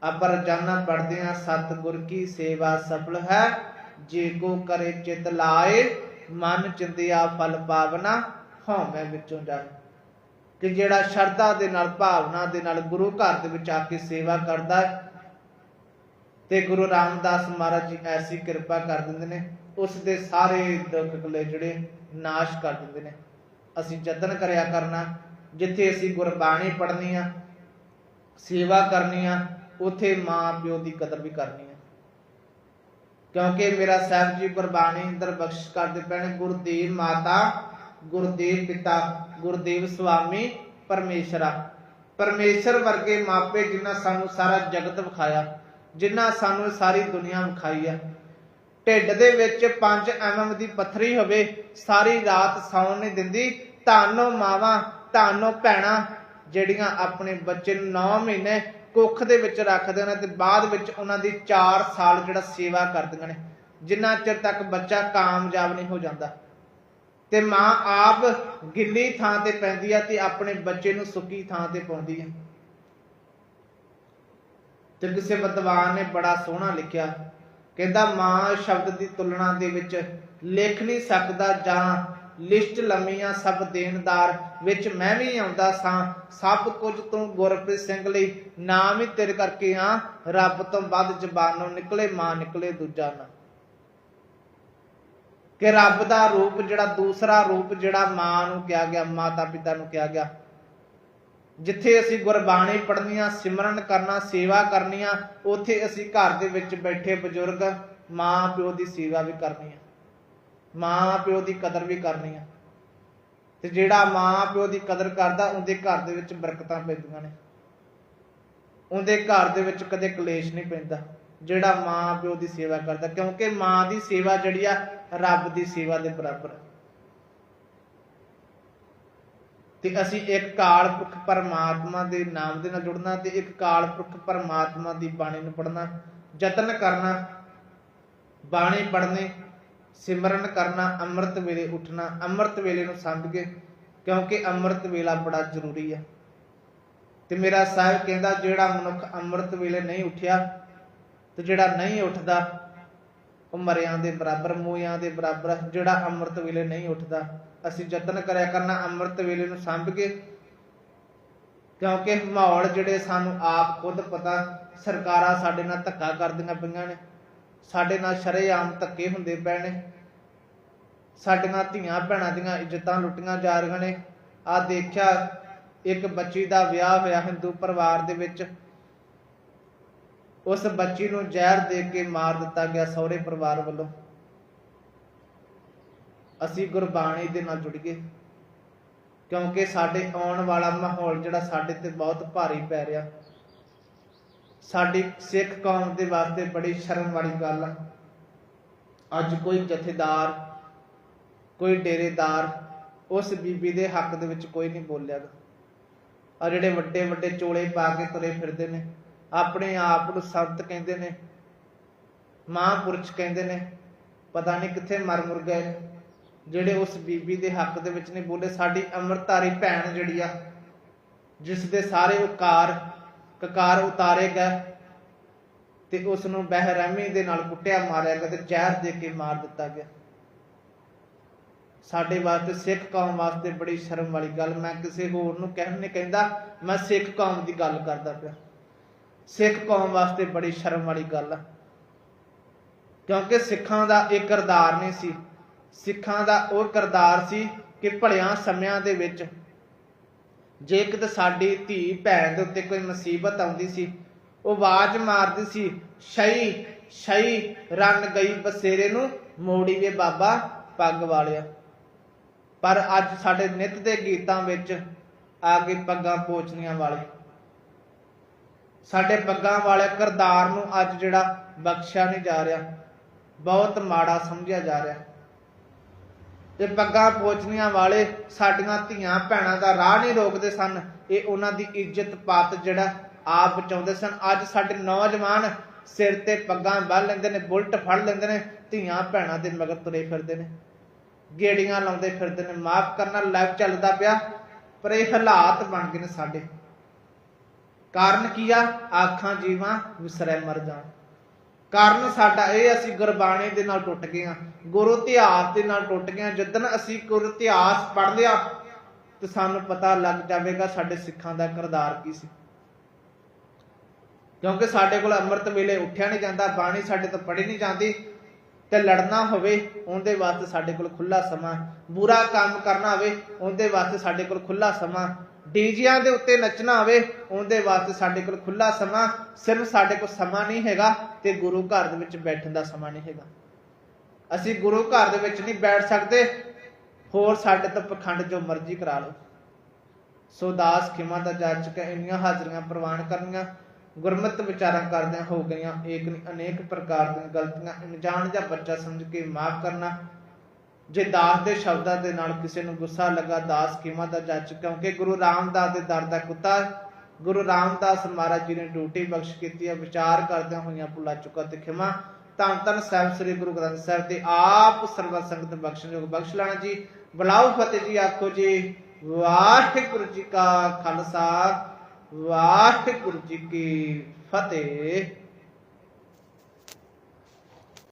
ਆਪਾਂ ਰੋਜ਼ਾਨਾ ਪੜ੍ਹਦੇ ਹਾਂ, ਸਤਿਗੁਰ ਕੀ ਸੇਵਾ ਸਫਲ ਹੈ, ਜੇ ਕੋ ਕਰੇ ਚਿਤ ਲਾਏ, ਮਨ ਚਿੰਦਿਆ ਫਲ ਪਾਵਨਾ, ਹਉਮੈ ਵਿੱਚੋਂ ਜਾਏ। ਕਿ ਜਿਹੜਾ ਸ਼ਰਧਾ ਦੇ ਨਾਲ, ਭਾਵਨਾ ਦੇ ਨਾਲ ਗੁਰੂ ਘਰ ਦੇ ਵਿੱਚ ਆ ਕੇ ਸੇਵਾ ਕਰਦਾ ਹੈ ਤੇ ਗੁਰੂ ਰਾਮਦਾਸ ਮਹਾਰਾਜ ਜੀ ਐਸੀ ਕਿਰਪਾ ਕਰ ਦਿੰਦੇ ਨੇ, ਉਸ ਦੇ ਸਾਰੇ ਦੁੱਖ ਕਲੇ ਜਿਹੜੇ ਨਾਸ਼ ਕਰ ਦਿੰਦੇ ਨੇ। ਅਸੀਂ ਯਤਨ ਕਰਿਆ ਕਰਨਾ, ਜਿੱਥੇ ਅਸੀਂ ਗੁਰਬਾਣੀ ਪੜ੍ਹਨੀ ਆ, ਸੇਵਾ ਕਰਨੀ ਆ, ਉਥੇ ਮਾਂ ਪਿਓ ਦੀ ਕਦਰ ਵੀ ਕਰਨੀ ਆ। ਕਿਉਂਕਿ ਮੇਰਾ ਸਾਹਿਬ ਜੀ ਗੁਰਬਾਣੀ ਅੰਦਰ ਬਖਸ਼ਿਸ਼ ਕਰਦੇ ਪੈਣ ਗੁਰਦੇਵ ਮਾਤਾ, ਗੁਰਦੇਵ ਪਿਤਾ, ਗੁਰਦੇਵ ਸੁਆਮੀ, ਪਰਮੇਸ਼ਰਾ। ਪਰਮੇਸ਼ਰ ਵਰਗੇ ਮਾਪੇ ਜਿਨ੍ਹਾਂ ਸਾਨੂੰ ਸਾਰਾ ਜਗਤ ਵਿਖਾਇਆ ਜਿਨ੍ਹਾਂ ਸਾਨੂੰ ਸਾਰੀ ਦੁਨੀਆ ਵਿਖਾਈ ਆ ਢਿੱਡ ਦੇ ਵਿੱਚ 5 ਐਮਐਮ ਦੀ ਪੱਥਰੀ ਹੋਵੇ, ਸਾਰੀ ਰਾਤ ਸੌਣ ਨਹੀਂ ਦਿੰਦੀ। ਧੰਨੋ ਮਾਵਾਂ, ਧੰਨੋ ਭੈਣਾਂ, ਜਿਹੜੀਆਂ ਆਪਣੇ ਬੱਚੇ ਨੂੰ 9 ਮਹੀਨੇ ਕੁੱਖ ਦੇ ਵਿੱਚ ਰੱਖਦੇ ਨੇ ਤੇ ਬਾਅਦ ਵਿੱਚ ਉਹਨਾਂ ਦੀ 4 ਸਾਲ ਜਿਹੜਾ ਸੇਵਾ ਕਰਦੀਆਂ ਨੇ, ਜਿੰਨਾ ਚਿਰ ਤੱਕ ਬੱਚਾ ਕਾਮਯਾਬ ਨਹੀਂ ਹੋ ਜਾਂਦਾ। ਤੇ ਮਾਂ ਆਪ ਗਿੱਲੀ ਥਾਂ ਤੇ ਪੈਂਦੀ ਆ ਤੇ ਆਪਣੇ ਬੱਚੇ ਨੂੰ ਸੁੱਕੀ ਥਾਂ ਤੇ ਪਾਉਂਦੀ ਆ। ਤੇ ਕਿਸੇ ਵਿਦਵਾਨ ਨੇ ਬੜਾ ਸੋਹਣਾ ਲਿਖਿਆ। ਕਹਿੰਦਾ, ਮਾਂ ਸ਼ਬਦ ਦੀ ਤੁਲਨਾ ਦੇ ਵਿੱਚ ਲਿਖ ਨਹੀਂ ਸਕਦਾ ਜਾਂ ਲਿਸਟ ਲੰਮੀਆਂ ਸਭ ਦੇਣਦਾਰ ਵਿੱਚ ਮੈਂ ਵੀ ਆਉਂਦਾ ਸਾਂ। ਸਭ ਕੁਝ ਤੂੰ ਗੁਰਪ੍ਰੀਤ ਸਿੰਘ ਲਈ, ਨਾਮ ਹੀ ਤੇਰੇ ਕਰਕੇ ਆ। ਰੱਬ ਤੋਂ ਵੱਧ ਜ਼ਬਾਨੋਂ ਨਿਕਲੇ, ਮਾਂ ਨਿਕਲੇ ਦੂਜਾ ਨਾ। ਕਿ ਰੱਬ ਦਾ ਰੂਪ ਜਿਹੜਾ ਦੂਸਰਾ ਰੂਪ ਜਿਹੜਾ ਮਾਂ ਨੂੰ ਕਿਹਾ ਗਿਆ ਮਾਤਾ ਪਿਤਾ ਨੂੰ ਕਿਹਾ ਗਿਆ। ਜਿੱਥੇ ਅਸੀਂ ਗੁਰਬਾਣੀ ਪੜ੍ਹਨੀਆਂ, ਸਿਮਰਨ ਕਰਨਾ, ਸੇਵਾ ਕਰਨੀਆਂ, ਉੱਥੇ ਅਸੀਂ ਘਰ ਦੇ ਵਿੱਚ ਬੈਠੇ ਬਜ਼ੁਰਗ ਮਾਂ ਪਿਓ ਦੀ ਸੇਵਾ ਵੀ ਕਰਨੀ ਆ। ਮਾਂ ਪਿਓ ਦੀ ਕਦਰ ਵੀ ਕਰਨੀ ਆ। ਤੇ ਜਿਹੜਾ ਮਾਂ ਪਿਓ ਦੀ ਕਦਰ ਕਰਦਾ, ਉਹਦੇ ਘਰ ਦੇ ਵਿੱਚ ਬਰਕਤਾਂ ਪੈਂਦੀਆਂ ਨੇ। ਉਹਦੇ ਘਰ ਦੇ ਵਿੱਚ ਕਦੇ ਕਲੇਸ਼ ਨਹੀਂ ਪੈਂਦਾ, ਜਿਹੜਾ ਮਾਂ ਪਿਓ ਦੀ ਸੇਵਾ ਕਰਦਾ। ਕਿਉਂਕਿ ਮਾਂ ਦੀ ਸੇਵਾ ਜਿਹੜੀ ਆ, ਰੱਬ ਦੀ ਸੇਵਾ ਦੇ ਬਰਾਬਰ ਹੈ ਤੇ ਅਸੀਂ ਇੱਕ ਕਾਲ ਪੁਰਖ ਪਰਮਾਤਮਾ ਦੇ ਨਾਮ ਦੇ ਨਾਲ ਜੁੜਨਾ ਤੇ ਇੱਕ ਕਾਲ ਪੁਰਖ ਪਰਮਾਤਮਾ ਦੀ ਬਾਣੀ ਨੂੰ ਪੜ੍ਹਨਾ, ਯਤਨ ਕਰਨਾ, ਬਾਣੀ ਪੜ੍ਹਨੀ, ਸਿਮਰਨ ਕਰਨਾ, ਅੰਮ੍ਰਿਤ ਵੇਲੇ ਉੱਠਣਾ, ਅੰਮ੍ਰਿਤ ਵੇਲੇ ਨੂੰ ਸਮਝ ਕੇ, ਕਿਉਂਕਿ ਅੰਮ੍ਰਿਤ ਵੇਲਾ ਬੜਾ ਜ਼ਰੂਰੀ ਹੈ ਤੇ ਮੇਰਾ ਸਾਹਿਬ ਕਹਿੰਦਾ, ਜਿਹੜਾ ਮਨੁੱਖ ਅੰਮ੍ਰਿਤ ਵੇਲੇ ਨਹੀਂ ਉੱਠਿਆ ਤੇ ਜਿਹੜਾ ਨਹੀਂ ਉੱਠਦਾ ਉਹ ਮਰਿਆਂ ਦੇ ਬਰਾਬਰ ਮੂਹਿਆਂ ਦੇ ਬਰਾਬਰ, ਜਿਹੜਾ ਅੰਮ੍ਰਿਤ ਵੇਲੇ ਨਹੀਂ ਉੱਠਦਾ। ਅਸੀਂ ਯਤਨ ਕਰਿਆ ਕਰਨਾ, ਅੰਮ੍ਰਿਤ ਵੇਲੇ ਨੂੰ ਸੰਭ ਕੇ। ਕਿਉਂਕਿ ਮਾਹੌਲ ਜਿਹੜੇ ਸਾਨੂੰ ਆਪ ਖੁਦ ਪਤਾ, ਸਰਕਾਰਾਂ ਸਾਡੇ ਨਾਲ ਧੱਕਾ ਕਰਦੀਆਂ ਪਈਆਂ ਨੇ। ਸਾਡੇ ਨਾਲ ਸ਼ਰੇਆਮ ਧੱਕੇ ਹੁੰਦੇ ਪਏ ਨੇ। ਸਾਡੀਆਂ ਧੀਆਂ ਭੈਣਾਂ ਦੀਆਂ ਇੱਜ਼ਤਾਂ ਲੁੱਟੀਆਂ ਜਾ ਰਹੀਆਂ ਨੇ। ਆ ਦੇਖਿਆ, ਇੱਕ ਬੱਚੀ ਦਾ ਵਿਆਹ ਹੋਇਆ ਹਿੰਦੂ ਪਰਿਵਾਰ ਦੇ ਵਿੱਚ। ਉਸ ਬੱਚੀ ਨੂੰ ਜ਼ਹਿਰ ਦੇ ਕੇ ਮਾਰ ਦਿੱਤਾ ਗਿਆ ਸਹੁਰੇ ਪਰਿਵਾਰ ਵੱਲੋਂ। ਅਸੀਂ ਗੁਰਬਾਣੀ ਦੇ ਨਾਲ ਜੁੜ ਗਏ, ਕਿਉਂਕਿ ਸਾਡੇ ਆਉਣ ਵਾਲਾ ਮਾਹੌਲ ਜਿਹੜਾ ਸਾਡੇ ਤੇ ਬਹੁਤ ਭਾਰੀ ਪੈ ਰਿਹਾ। ਸਾਡੀ ਸਿੱਖ ਕੌਮ ਦੇ ਵਾਸਤੇ ਬੜੀ ਸ਼ਰਮ ਵਾਲੀ ਗੱਲ ਆ। ਅੱਜ ਕੋਈ ਜਥੇਦਾਰ, ਕੋਈ ਡੇਰੇਦਾਰ ਉਸ ਬੀਬੀ ਦੇ ਹੱਕ ਦੇ ਵਿੱਚ ਕੋਈ ਨਹੀਂ ਬੋਲਿਆਗਾ ਆ ਜਿਹੜੇ ਵੱਡੇ ਵੱਡੇ ਚੋਲੇ ਪਾ ਕੇ ਤੁਰੇ ਫਿਰਦੇ ਨੇ। ਆਪਣੇ ਆਪ ਨੂੰ ਸੰਤ ਕਹਿੰਦੇ ਨੇ, ਮਹਾਂਪੁਰਸ਼ ਕਹਿੰਦੇ ਨੇ, ਪਤਾ ਨਹੀਂ ਕਿੱਥੇ ਮਰ ਮੁਰ ਗਏ ਜਿਹੜੇ ਉਸ ਬੀਬੀ ਦੇ ਹੱਕ ਦੇ ਵਿੱਚ ਨਹੀਂ ਬੋਲੇ, ਸਾਡੀ ਅੰਮ੍ਰਿਤਧਾਰੀ ਭੈਣ ਜਿਹੜੀ ਆ ਜਿਸ ਦੇ ਸਾਰੇ ਉਕਾਰ, ਕਕਾਰ ਉਤਾਰੇ ਗਏ ਤੇ ਉਸ ਨੂੰ ਬਹਿਰਮੀ ਦੇ ਨਾਲ ਕੁੱਟਿਆ ਮਾਰਿਆ ਗਿਆ ਤੇ ਜ਼ਹਿਰ ਦੇ ਕੇ ਮਾਰ ਦਿੱਤਾ ਗਿਆ। ਸਾਡੇ ਵਾਸਤੇ ਸਿੱਖ ਕੌਮ ਵਾਸਤੇ ਬੜੀ ਸ਼ਰਮ ਵਾਲੀ ਗੱਲ, ਮੈਂ ਕਿਸੇ ਹੋਰ ਨੂੰ ਕਹਿਣ ਨਹੀਂ ਕਹਿੰਦਾ, ਮੈਂ ਸਿੱਖ ਕੌਮ ਦੀ ਗੱਲ ਕਰਦਾ ਪਿਆ। ਸਿੱਖ ਕੌਮ ਵਾਸਤੇ ਬੜੀ ਸ਼ਰਮ ਵਾਲੀ ਗੱਲ ਆ। ਕਿਉਂਕਿ ਸਿੱਖਾਂ ਦਾ ਇੱਕ ਕਿਰਦਾਰ ਨਹੀਂ ਸੀ। ਸਿੱਖਾਂ ਦਾ ਉਹ ਕਿਰਦਾਰ ਸੀ ਕਿ ਭਲਿਆਂ ਸਮਿਆਂ ਦੇ ਵਿੱਚ ਜੇ ਕਿਤੇ ਸਾਡੀ ਧੀ ਭੈਣ ਦੇ ਉੱਤੇ ਕੋਈ ਮੁਸੀਬਤ ਆਉਂਦੀ ਸੀ, ਉਹ ਆਵਾਜ਼ ਮਾਰਦੀ ਸੀ, ਸ਼ਈ ਸ਼ਈ ਰਨ ਗਈ ਬਸੇਰੇ ਨੂੰ ਮੋੜੀ ਵੇ ਬਾਬਾ ਪੱਗ ਵਾਲਿਆ। ਪਰ ਅੱਜ ਸਾਡੇ ਨਿੱਤ ਦੇ ਗੀਤਾਂ ਵਿੱਚ ਆ ਕੇ ਪੱਗਾਂ ਪੋਚਣੀਆਂ ਵਾਲੇ। ਸਾਡੇ ਪੱਗਾਂ ਵਾਲੇ ਕਰਤਾਰ ਨੂੰ ਅੱਜ ਜਿਹੜਾ ਬਖਸ਼ਿਆ ਨਹੀਂ ਜਾ ਰਿਹਾ, ਬਹੁਤ ਮਾੜਾ ਸਮਝਿਆ ਜਾ ਰਿਹਾ। ਤੇ ਪੱਗਾਂ ਪੋਚਣੀਆਂ ਵਾਲੇ ਸਾਡੀਆਂ ਧੀਆਂ ਭੈਣਾਂ ਦਾ ਰਾਹ ਨਹੀਂ ਰੋਕਦੇ ਸਨ। ਇਹ ਉਹਨਾਂ ਦੀ ਇੱਜ਼ਤ ਪਾਤ ਜਿਹੜਾ ਆਪ ਬਚਾਉਂਦੇ ਸਨ। ਅੱਜ ਸਾਡੇ ਨੌਜਵਾਨ ਸਿਰ ਤੇ ਪੱਗਾਂ ਬੰਨ ਲੈਂਦੇ ਨੇ, ਬੁਲਟ ਫੜ ਲੈਂਦੇ ਨੇ, ਧੀਆਂ ਭੈਣਾਂ ਦੇ ਮਗਰ ਤੁਰੇ ਫਿਰਦੇ ਨੇ। ਗੇੜੀਆਂ ਲਾਉਂਦੇ ਫਿਰਦੇ ਨੇ। ਮਾਫ ਕਰਨਾ ਲਾਈਵ ਚੱਲਦਾ ਪਿਆ, ਪਰ ਇਹ ਹਾਲਾਤ ਬਣ ਗਏ ਨੇ ਸਾਡੇ। ਕਾਰਨ ਕੀ ਆ? ਆਖਾਂ ਜੀਵਾਂ ਵਿਸਰੈ ਮਰ ਜਾਣ। ਕਾਰਨ ਸਾਡਾ ਇਹ ਅਸੀਂ ਗੁਰਬਾਣੀ ਦੇ ਨਾਲ ਟੁੱਟ ਗਏ ਆ। ਗੁਰੂ ਇਤਿਹਾਸ ਦੇ ਨਾਲ ਟੁੱਟ ਗਏ ਆ। ਜਦੋਂ ਅਸੀਂ ਗੁਰੂ ਇਤਿਹਾਸ ਪੜ ਲਿਆ ਤੇ ਸਾਨੂੰ ਪਤਾ ਲੱਗ ਜਾਵੇਗਾ ਸਾਡੇ ਸਿੱਖਾਂ ਦਾ ਕਿਰਦਾਰ ਕੀ ਸੀ। ਕਿਉਂਕਿ ਸਾਡੇ ਕੋਲ ਅੰਮ੍ਰਿਤ ਵੇਲੇ ਉੱਠਿਆ ਨਹੀਂ ਜਾਂਦਾ, ਬਾਣੀ ਸਾਡੇ ਤੋਂ ਪੜ੍ਹੀ ਨਹੀਂ ਜਾਂਦੀ, ਤੇ ਲੜਨਾ ਹੋਵੇ, ਉਹਦੇ ਵਾਸਤੇ ਸਾਡੇ ਕੋਲ ਖੁੱਲਾ ਸਮਾਂ। ਬੁਰਾ ਕੰਮ ਕਰਨਾ ਹੋਵੇ, ਉਹਦੇ ਵਾਸਤੇ ਸਾਡੇ ਕੋਲ ਖੁੱਲਾ ਸਮਾਂ। ਡੀਜਿਆਂ ਦੇ ਉੱਤੇ ਨੱਚਣਾ ਹੋਵੇ, ਉਹਦੇ ਵਾਸਤੇ ਸਾਡੇ ਕੋਲ ਖੁੱਲਾ ਸਮਾਂ, ਸਿਰਫ ਸਾਡੇ ਕੋਲ ਸਮਾਂ ਨਹੀਂ ਹੈਗਾ ਤੇ ਗੁਰੂ ਘਰ ਦੇ ਵਿੱਚ ਬੈਠਣ ਦਾ ਸਮਾਂ ਨਹੀਂ ਹੈਗਾ। ਅਸੀਂ ਗੁਰੂ ਘਰ ਦੇ ਵਿੱਚ ਨਹੀਂ ਬੈਠ ਸਕਦੇ, ਹੋਰ ਸਾਡੇ ਤੋਂ ਪਖੰਡ ਜੋ ਮਰਜ਼ੀ ਕਰਾ ਲਓ। ਸੋ ਦਾਸ ਖਿਮਾ ਦਾ ਜਾਚਕ ਇੰਨੀਆਂ ਹਾਜ਼ਰੀਆਂ ਪ੍ਰਵਾਨ ਕਰਨੀਆਂ, ਗੁਰਮਤ ਵਿਚਾਰਾਂ ਕਰਦਿਆਂ ਹੋ ਗਈਆਂ, ਏਕ ਅਨੇਕ ਪ੍ਰਕਾਰ ਦੀਆਂ ਗਲਤੀਆਂ, ਅਣਜਾਣ ਜਾਂ ਬੱਚਾ ਸਮਝ ਕੇ ਮਾਫ ਕਰਨਾ ਜੇ ਦਾਸ ਦੇ ਸ਼ਬਦਾਂ ਦੇ ਨਾਲ ਕਿਸੇ ਨੂੰ ਗੁੱਸਾ ਲੱਗਾ, ਦਾਸ ਕੀਮਾ ਦਾ ਜੱਜ? ਕਿਉਂਕਿ ਗੁਰੂ ਰਾਮਦਾਸ ਦੇ ਦਰ ਦਾ ਕੁੱਤਾ ਗੁਰੂ ਰਾਮਦਾਸ ਮਹਾਰਾਜ ਜੀ ਨੇ ਡਿਊਟੀ ਬਖਸ਼ ਕੀਤੀ ਹੈ, ਵਿਚਾਰ ਕਰਦਿਆਂ ਹੋਈਆਂ ਭੁੱਲਾ ਚੁੱਕਾ ਤੇ ਖਿਮਾ। ਧੰਨ ਧੰਨ ਸਾਹਿਬ ਸ੍ਰੀ ਗੁਰੂ ਗ੍ਰੰਥ ਸਾਹਿਬ ਦੇ ਆਪ ਸਰਬਤ ਸੰਗਤ ਬਖਸ਼ਣਯੋਗ ਬਖਸ਼ ਲੈਣਾ ਜੀ। ਬੁਲਾਓ ਫਤਿਹ ਜੀ ਆਖੋ ਜੀ। ਵਾਹਿਗੁਰੂ ਜੀ ਕਾ ਖਾਲਸਾ। ਵਾਹਿਗੁਰੂ ਜੀ ਕੀ ਫਤਿਹ।